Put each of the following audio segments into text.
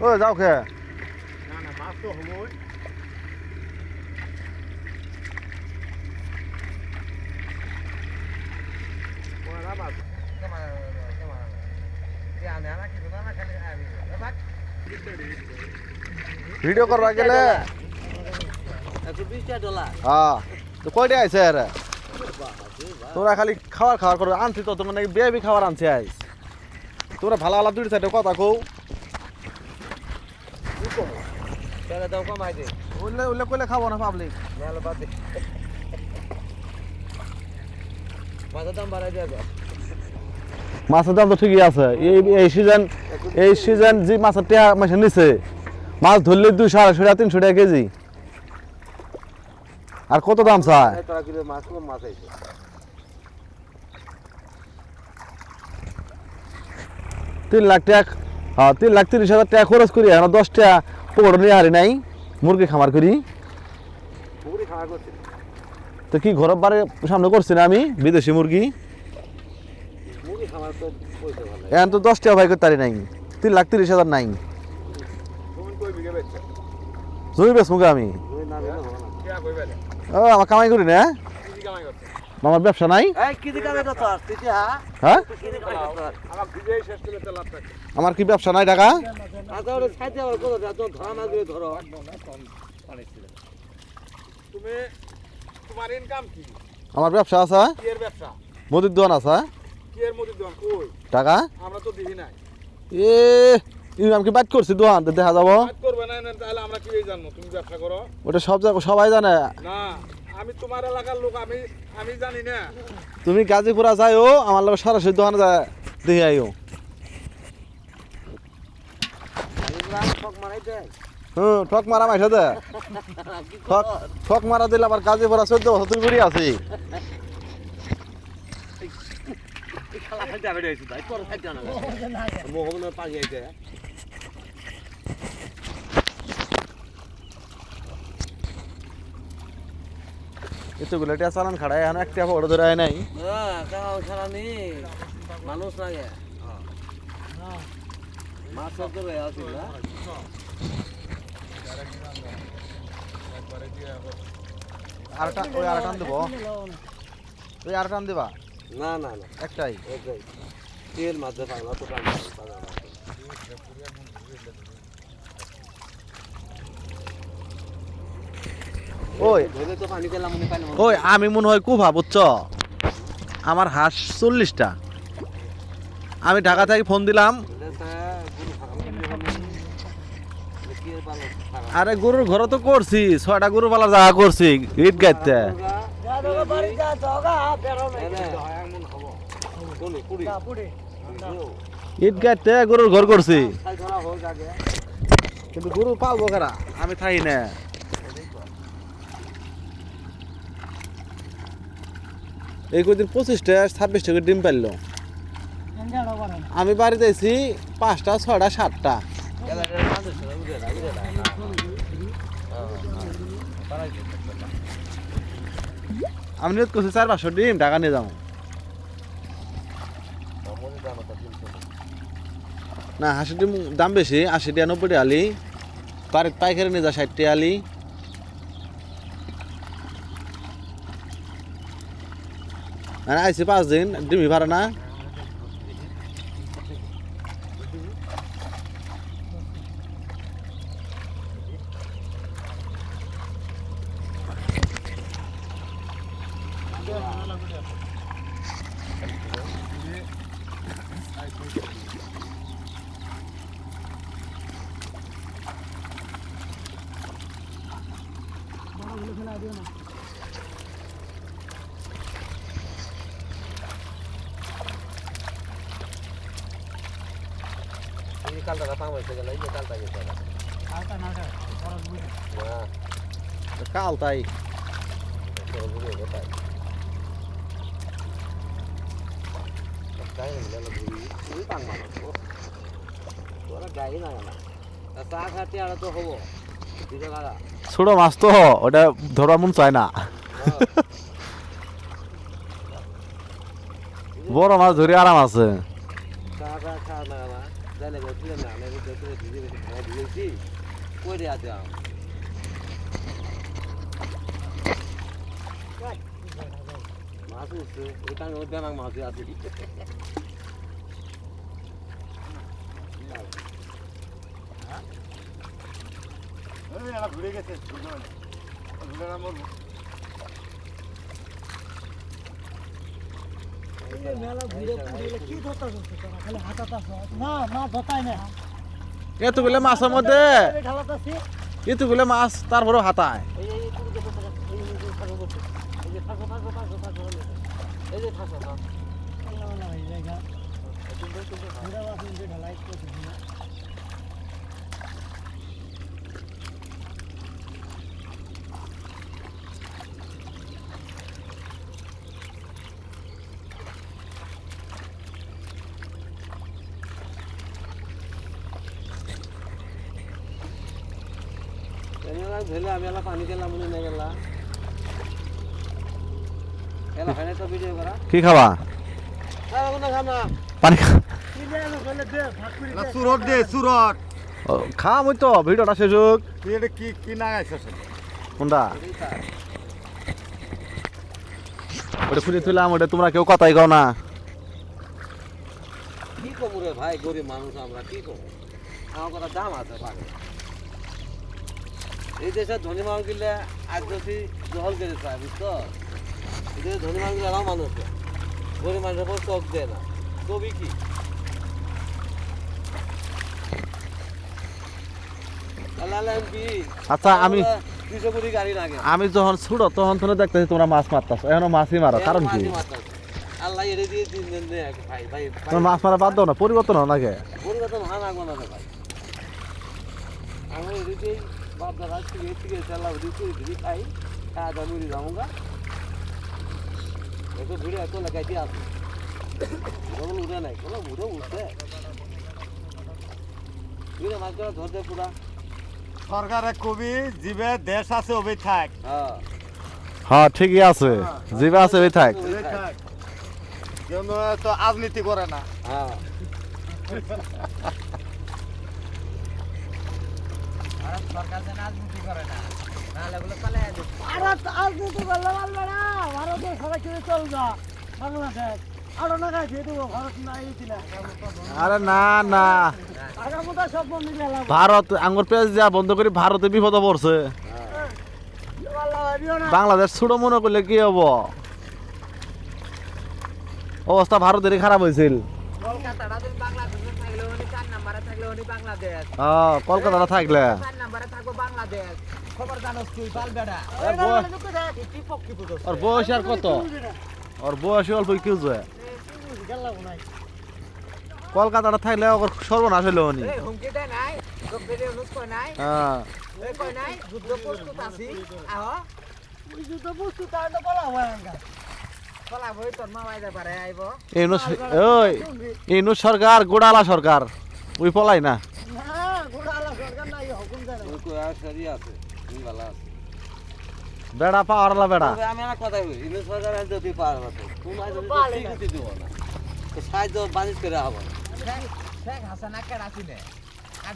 ও যাও খে। না না মাছ তো হবই। ভিডিও করবা গেলে হ্যাঁ তো কয়টা আইছে আর তোরা খালি খাবার খাবার করবে আনছি তো তোমার নাকি বেবি খাবার আনছে আইস তোরা ভালো ভালো দুই সাইডে কথা কও। দাও কমাই দে। উল্লে উল্লে কইলে খাব না পাবলিক মেলা বাদ দে। মাছের দাম বাড়াই দেওয়া মাছের দাম তো ঠিকই আছে। এই এই সিজন এই সিজন যে মাছের টেয়া মাসে নিছে মাছ ধরলে দুইশো আড়াইশো টাকা তিনশো টাকা কেজি। আর কত দাম চায়? মাছ কম মাছ তিন লাখ টাকা হ্যাঁ তিন লাখ তিরিশ হাজার টাকা খরচ করি এখন দশটা পকড় নিয়ে হারি নাই মুরগি খামার করি। তো কি ঘরের বারে সামনে করছি না আমি? বিদেশি মুরগি। এখন তো দশ টাকা ভাই করতে পারি নাই তিন লাখ তিরিশ হাজার নাই। জমি বেশ মুখে আমি। ও আমার কামাই করি না আমার ব্যবসা নাই? হ্যাঁ? হ্যাঁ? আমার ভিজে শেষ করে তো লাভ থাকে আমার কি ব্যবসা নাই টাকা আচ্ছা ওরে সাইতে আবার কত যখন ধরা মাছ দিয়ে ধরো। তুমি তোমার ইনকাম কি? আমার ব্যবসা আছে কি মুদির দোকান আছে টাকা আমরা তো দিই নাই। এ ইনকাম কি বাদ করছি দোকান? দেখা যাব। কাজ করবে না না, তাহলে আমরা কি জানব? তুমি ব্যবসা করো। ওটা সব জায়গা সবাই জানে। না। আমি তোমার এলাকার লোক আমি আমি জানি না। তুমি গাজীপুরা যাইও আমার লোক সরাসরি দোকানে যায় দেখে আইও। হুম ঠক মারা মাইসা দে। ঠক ঠক মারা দিলে আবার গাজীপুরা চোদ্দ বছর তুই ঘুরি আছি। এতগুলো টিয়া চালান খাড়াই এখন একটা বড় ধরে আয় নাই। মানুষ লাগে। মাছ আসিল ওই দেবো ওই দেবা না না না। একটাই। একটাই। তেল মাছ দিয়ে পাগলা তো পানি পাগলা ওই। ওই আমি মনে হয় কুভা বুঝছ? আমার হাঁস চল্লিশটা। আমি ঢাকা থেকে ফোন দিলাম। আরে গরুর ঘর তো করছি ছয়টা গরু পালার জায়গা করছি ইট গাইতে। ইট গাইতে গরুর ঘর করছি। কিন্তু গরু পালবো কারা? আমি থাকি না। এই কদিন পঁচিশটা ছাব্বিশ টাকা ডিম পারল। আমি বাড়িতে আছি পাঁচটা ছটা সাতটা। আমি নিয়ত করছি চার পাঁচশো ডিম, টাকা নিয়ে যাব। না হাসি ডিম দাম বেশি, আশি টাকা নব্বই টাকা আলি। পাইকারি নিয়ে যা, ষাট টাকা আলি। মানে আইসি পাঁচ দিন ডিমি ভাড়া না। কালটা পাম হয়েছে গেল এই যে কালটা গেছে কাল তাই? ছোট মাছ তো ওটা ধরা মন চায় না। বড় মাছ ধরে আরাম আছে। জানে বলছিলেন না আমি দেখতে ভিজে বেশি খাওয়া দিয়েছি। কই রে আছে আম মাছ উঠছে এই কারণে ওই ব্যামাক মাছ আছে। ঘুরে গেছে ঘুরে না এতগুলো মাছের মধ্যে? এতগুলো মাছ তারপরে হাতায়। এই এই তুমি দেখো এই এই যে থাকো করছে এই যে থাকো থাকো থাকো থাকো এই যে থাকো থাকো এলা ধরলে আমি এলা পানি দিলাম মনে নেই গেলা। এলা হয় তো ভিডিও করা। কি খাবা? কোনো খাম না। পানি খা সুরট দে সুরট। ও, খাম ওই তো ভিডিওটা শেষ হোক। কি কি না কোনটা। ওটা খুলে তুলাম ওটা তোমরা কেউ কথাই কও না। কি কমু রে ভাই গরিব মানুষ আমরা কি কমু আমার কথা দাম আছে পাগে এই দেশের ধনী মানুষ গিলে আজ যদি জহল করে চায় বুঝতো এই দেশের ধনী মানুষ গিলে মানুষ গরিব মানুষের পর চোখ দেয় না। কবি কি? আচ্ছা আমি আমি যখন ছুড়ো তখন তুমি দেখতেছি তোমরা মাছ মারতাছ। এখনও মাছই মারো কারণ কি? তোমার মাছ মারা বাদ দাও না পরিবর্তন হও নাকি পরিবর্তন হয় না ভাই সরকারে কবি জিবে দেশ আছে ওবে থাক। হ্যাঁ। হ্যাঁ ঠিকই আছে। জিবা আছে ওই থাক। ওবে থাক। কেউ তো রাজনীতি করে না। হ্যাঁ। সরকার যেন রাজনীতি করে না? নাহলে ওগুলো পালাই যাবে। ভারত রাজনীতি করলে পারবে না ভারতের সবাই ছেড়ে চলবে বাংলাদেশ। আরও না খাইছে দেবো ভারত না এই ছিল। আরে না না। আগামীটা সব বন্ধু গেলাম ভারত আঙ্গুর পেঁয়াজ দিয়া বন্ধ করে ভারতে বিপদে পড়ছে। বাংলাদেশ ছোট মনে করলে কি হব? অবস্থা ভারতেরই খারাপ হয়েছিল। কলকাতাটা বাংলাদেশে থাকলে উনি চার নাম্বারে থাকলে উনি বাংলাদেশ। হ্যাঁ কলকাতাটা থাকলে? চার নাম্বারে থাকব বাংলাদেশ। খবর জানোস তুই বাল বেড়া কি পক্ষী পুজো ওর বয়স আর কত? ওর বয়স অল্প কি বুঝবে গেলাম কলকাতাটা থাকলে ওর সর্বনাশ হইল উনি। এই হুমকি দেয় নাই? ডক্টরে অনুজ কয় নাই? হ্যাঁ। নাই? যুদ্ধ প্রস্তুত আছি। আহ। যুদ্ধ তো বলা হয় সরকার গোড়ালা সরকার। ওই পলাই না? আর বেড়া পাওয়ারলা বেড়া। আমি একটা কথা বলি ইংরেজ সরকার আর যদি পারবে তো তোমার যদি পারে না। স্বীকৃতি দেবো না তো সাহায্য বানিশ করে হব শেখ হাসানা কেডা ছিনে আর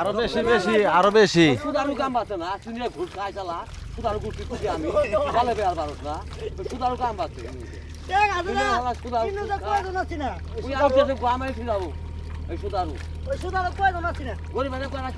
আরও বেশি বেশি, আরও বেশি। সুদারু কাম পাচ্ছে না শুনিয়ে ঘুষ খাই চালা সুদারু আমি। ভালো বেয়ার না। কাম গরিব মানে কয়না